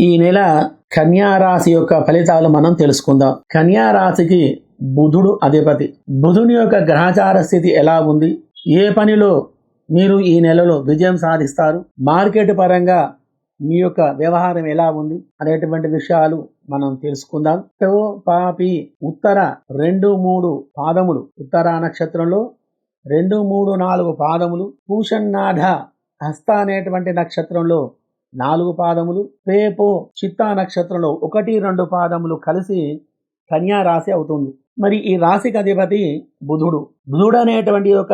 ఈ నెల కన్యారాశి యొక్క ఫలితాలు మనం తెలుసుకుందాం. కన్యారాశికి బుధుడు అధిపతి. బుధుని యొక్క గ్రహచార స్థితి ఎలా ఉంది? ఏ పనిలో మీరు ఈ నెలలో విజయం సాధిస్తారు? మార్కెట్ పరంగా మీ యొక్క వ్యవహారం ఎలా ఉంది? అనేటువంటి విషయాలు మనం తెలుసుకుందాం. తో పాపి ఉత్తర రెండు మూడు పాదములు. ఉత్తర నక్షత్రంలో రెండు మూడు నాలుగు పాదములు. పూషన్నాఢ హస్త అనేటువంటి నక్షత్రంలో నాలుగు పాదములు. రేపు చిత్తా నక్షత్రంలో ఒకటి రెండు పాదములు కలిసి కన్యా రాశి అవుతుంది. మరి ఈ రాశికి అధిపతి బుధుడు. బుధుడు అనేటువంటి ఒక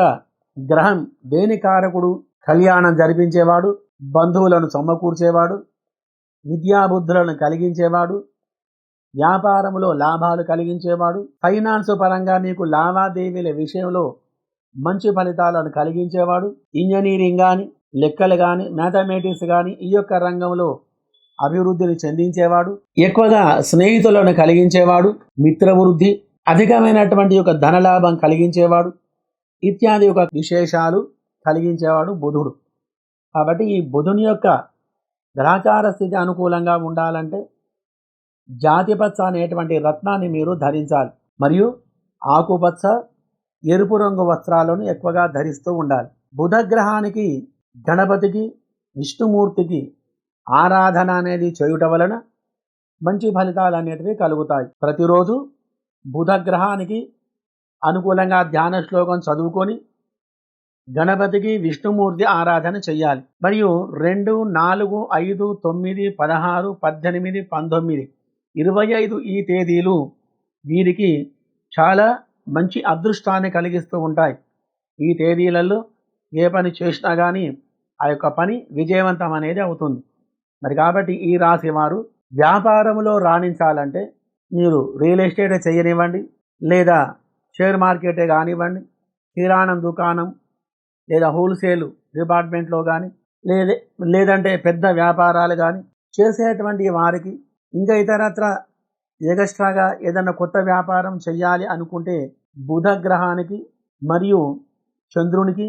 గ్రహం. దేని కారకుడు? కళ్యాణం జరిపించేవాడు బంధువులను సమకూర్చేవాడు విద్యాబుద్ధులను కలిగించేవాడు వ్యాపారంలో లాభాలు కలిగించేవాడు. ఫైనాన్స్ పరంగా మీకు లావాదేవీల విషయంలో మంచి ఫలితాలను కలిగించేవాడు. ఇంజనీరింగ్ కానీ లెక్కలు కానీ మ్యాథమెటిక్స్ కానీ ఈ యొక్క రంగంలో అభివృద్ధిని చెందించేవాడు ఎక్కువగా స్నేహితులను కలిగించేవాడు మిత్రవృద్ధి అధికమైనటువంటి యొక్క ధనలాభం కలిగించేవాడు ఇత్యాది యొక్క విశేషాలు కలిగించేవాడు బుధుడు. కాబట్టి ఈ బుధుని యొక్క గ్రహచార స్థితి అనుకూలంగా ఉండాలంటే జాతిపచ్చ అనేటువంటి రత్నాన్ని మీరు ధరించాలి. మరియు ఆకుపచ్చ ఎరుపు రంగు వస్త్రాలను ఎక్కువగా ధరిస్తూ ఉండాలి. బుధ గ్రహానికి గణపతికి విష్ణుమూర్తికి ఆరాధన అనేది చేయుట వలన మంచి ఫలితాలు అనేటివి కలుగుతాయి. ప్రతిరోజు బుధగ్రహానికి అనుకూలంగా ధ్యాన శ్లోకం చదువుకొని గణపతికి విష్ణుమూర్తి ఆరాధన చెయ్యాలి. మరియు రెండు నాలుగు ఐదు తొమ్మిది పదహారు పద్దెనిమిది పంతొమ్మిది ఇరవై ఐదు ఈ తేదీలు వీరికి చాలా మంచి అదృష్టాన్ని కలిగిస్తూ ఉంటాయి. ఈ తేదీలలో ఏ పని చేసినా కానీ ఆ యొక్క పని విజయవంతం అనేది అవుతుంది. మరి కాబట్టి ఈ రాశి వారు వ్యాపారంలో రాణించాలంటే మీరు రియల్ ఎస్టేటే చేయనివ్వండి లేదా షేర్ మార్కెటే కానివ్వండి కిరాణం దుకాణం లేదా హోల్సేల్ డిపార్ట్మెంట్లో కానీ లేదే లేదంటే పెద్ద వ్యాపారాలు కానీ చేసేటువంటి వారికి ఇంకా ఇతరత్ర ఎగస్ట్రాగా ఏదైనా కొత్త వ్యాపారం చేయాలి అనుకుంటే బుధ గ్రహానికి మరియు చంద్రునికి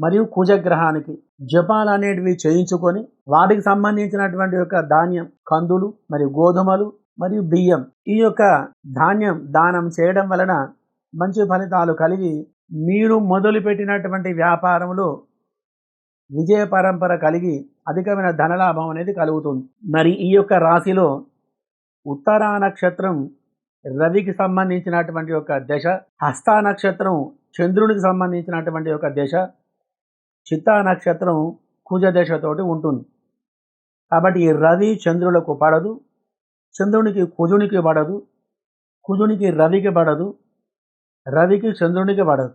మరియు కుజగ్రహానికి జపాలు అనేటివి చేయించుకొని వాటికి సంబంధించినటువంటి యొక్క ధాన్యం కందులు మరియు గోధుమలు మరియు బియ్యం ఈ యొక్క ధాన్యం దానం చేయడం వలన మంచి ఫలితాలు కలిగి మీరు మొదలుపెట్టినటువంటి వ్యాపారంలో విజయ పరంపర కలిగి అధికమైన ధనలాభం అనేది కలుగుతుంది. మరి ఈ యొక్క రాశిలో ఉత్తరా నక్షత్రం రవికి సంబంధించినటువంటి యొక్క దశ హస్తా నక్షత్రం చంద్రునికి సంబంధించినటువంటి ఒక దశ చిత్తా నక్షత్రం కుజ దశతోటి ఉంటుంది. కాబట్టి ఈ రవి చంద్రులకు పడదు చంద్రునికి కుజునికి పడదు కుజునికి రవికి పడదు రవికి చంద్రునికి పడదు.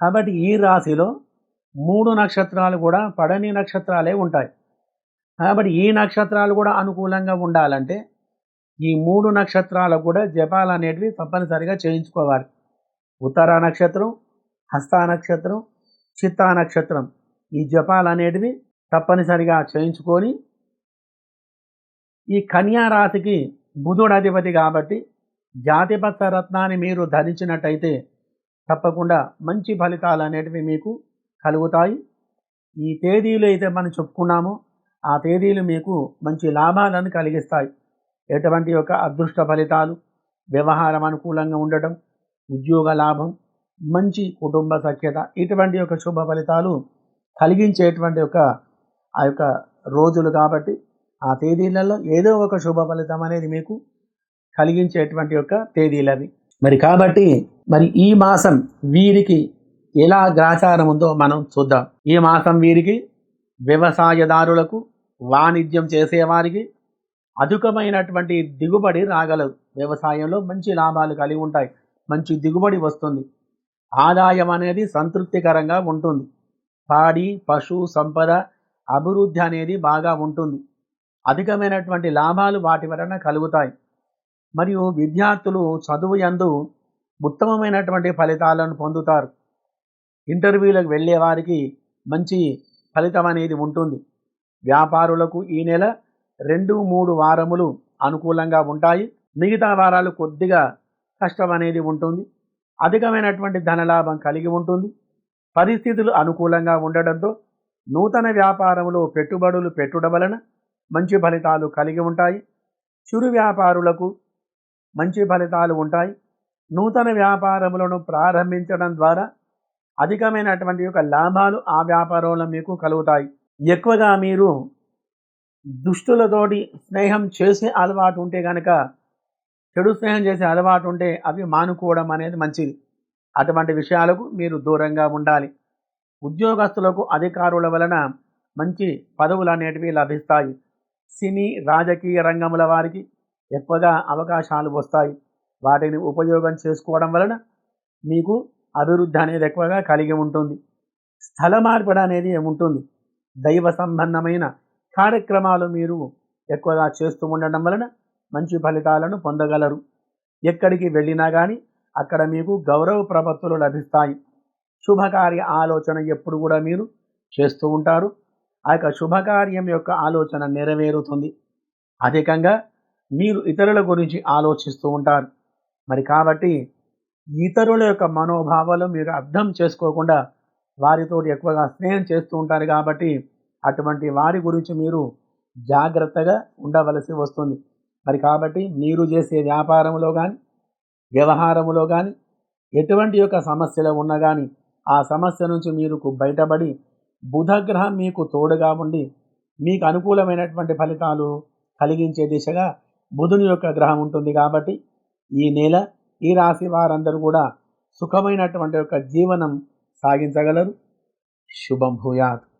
కాబట్టి ఈ రాశిలో మూడు నక్షత్రాలు కూడా పడని నక్షత్రాలే ఉంటాయి. కాబట్టి ఈ నక్షత్రాలు కూడా అనుకూలంగా ఉండాలంటే ఈ మూడు నక్షత్రాలకు కూడా జపాలు అనేటివి తప్పనిసరిగా చేయించుకోవాలి. ఉత్తర నక్షత్రం హస్త నక్షత్రం చిత్తా నక్షత్రం. ఈ జపాలు అనేటివి తప్పనిసరిగా చేయించుకొని ఈ కన్యారాతికి బుధుడు అధిపతి కాబట్టి జాతిపత్ర రత్నాన్ని మీరు ధరించినట్టయితే తప్పకుండా మంచి ఫలితాలు అనేటివి మీకు కలుగుతాయి. ఈ తేదీలు అయితే మనం చెప్పుకున్నామో. ఆ తేదీలు మీకు మంచి లాభాలను కలిగిస్తాయి. ఎటువంటి యొక్క అదృష్ట ఫలితాలు వ్యవహారం అనుకూలంగా ఉండటం ఉద్యోగ లాభం మంచి కుటుంబ సఖ్యత ఇటువంటి యొక్క శుభ ఫలితాలు కలిగించేటువంటి యొక్క ఆ యొక్క రోజులు కాబట్టి ఆ తేదీలలో ఏదో ఒక శుభ ఫలితం అనేది మీకు కలిగించేటువంటి యొక్క తేదీలవి మరి కాబట్టి మరి ఈ మాసం వీరికి ఎలా గ్రాచారం ఉందో మనం చూద్దాం. ఈ మాసం వీరికి వ్యవసాయదారులకు వాణిజ్యం చేసేవారికి అధికమైనటువంటి దిగుబడి రాగలదు. వ్యవసాయంలో మంచి లాభాలు కలిగి ఉంటాయి. మంచి దిగుబడి వస్తుంది. ఆదాయం అనేది సంతృప్తికరంగా ఉంటుంది. పాడి పశు సంపద అభివృద్ధి అనేది బాగా ఉంటుంది. అధికమైనటువంటి లాభాలు వాటి వలన కలుగుతాయి. మరియు విద్యార్థులు చదువు యందు ఉత్తమమైనటువంటి ఫలితాలను పొందుతారు. ఇంటర్వ్యూలకు వెళ్ళే వారికి మంచి ఫలితం అనేది ఉంటుంది. వ్యాపారులకు ఈ నెల రెండు మూడు వారములు అనుకూలంగా ఉంటాయి. మిగతా వారాలు కొద్దిగా కష్టం అనేది ఉంటుంది. అధికమైనటువంటి ధనలాభం కలిగి ఉంటుంది. పరిస్థితులు అనుకూలంగా ఉండడంతో నూతన వ్యాపారంలో పెట్టుబడులు పెట్టుట వలన మంచి ఫలితాలు కలిగి ఉంటాయి. చిరు వ్యాపారులకు మంచి ఫలితాలు ఉంటాయి. నూతన వ్యాపారములను ప్రారంభించడం ద్వారా అధికమైనటువంటి యొక్క లాభాలు ఆ వ్యాపారంలో మీకు కలుగుతాయి. ఎక్కువగా మీరు దుష్టులతోటి స్నేహం చేసే అలవాటు ఉంటే కనుక చెడు స్నేహం చేసే అలవాటు ఉంటే అవి మానుకోవడం అనేది మంచిది. అటువంటి విషయాలకు మీరు దూరంగా ఉండాలి. ఉద్యోగస్తులకు అధికారుల వలన మంచి పదవులు అనేటివి లభిస్తాయి. సినీ రాజకీయ రంగముల వారికి ఎక్కువగా అవకాశాలు వస్తాయి. వాటిని ఉపయోగం చేసుకోవడం వలన మీకు అభివృద్ధి అనేది ఎక్కువగా కలిగి ఉంటుంది. స్థల మార్పిడి అనేది ఉంటుంది. దైవ సంబంధమైన కార్యక్రమాలు మీరు ఎక్కువగా చేస్తూ ఉండడం వలన మంచి ఫలితాలను పొందగలరు. ఎక్కడికి వెళ్ళినా కానీ అక్కడ మీకు గౌరవ ప్రపత్తులు లభిస్తాయి. శుభకార్య ఆలోచన ఎప్పుడు కూడా మీరు చేస్తూ ఉంటారు. ఆ యొక్క శుభకార్యం యొక్క ఆలోచన నెరవేరుతుంది. అధికంగా మీరు ఇతరుల గురించి ఆలోచిస్తూ ఉంటారు. మరి కాబట్టి ఇతరుల యొక్క మనోభావాలు మీరు అర్థం చేసుకోకుండా వారితో ఎక్కువగా స్నేహం చేస్తూ ఉంటారు కాబట్టి అటువంటి వారి గురించి మీరు జాగ్రత్తగా ఉండవలసి వస్తుంది. మరి కాబట్టి మీరు చేసే వ్యాపారంలో కానీ వ్యవహారములో కానీ ఎటువంటి యొక్క సమస్యలు ఉన్నా కానీ ఆ సమస్య నుంచి మీరు బయటపడి బుధగ్రహం మీకు తోడుగా ఉండి మీకు అనుకూలమైనటువంటి ఫలితాలు కలిగించే దిశగా బుధుని యొక్క గ్రహం ఉంటుంది కాబట్టి ఈ నెల ఈ రాశి వారందరూ కూడా సుఖమైనటువంటి యొక్క జీవనం సాగించగలరు. శుభం భూయాత్.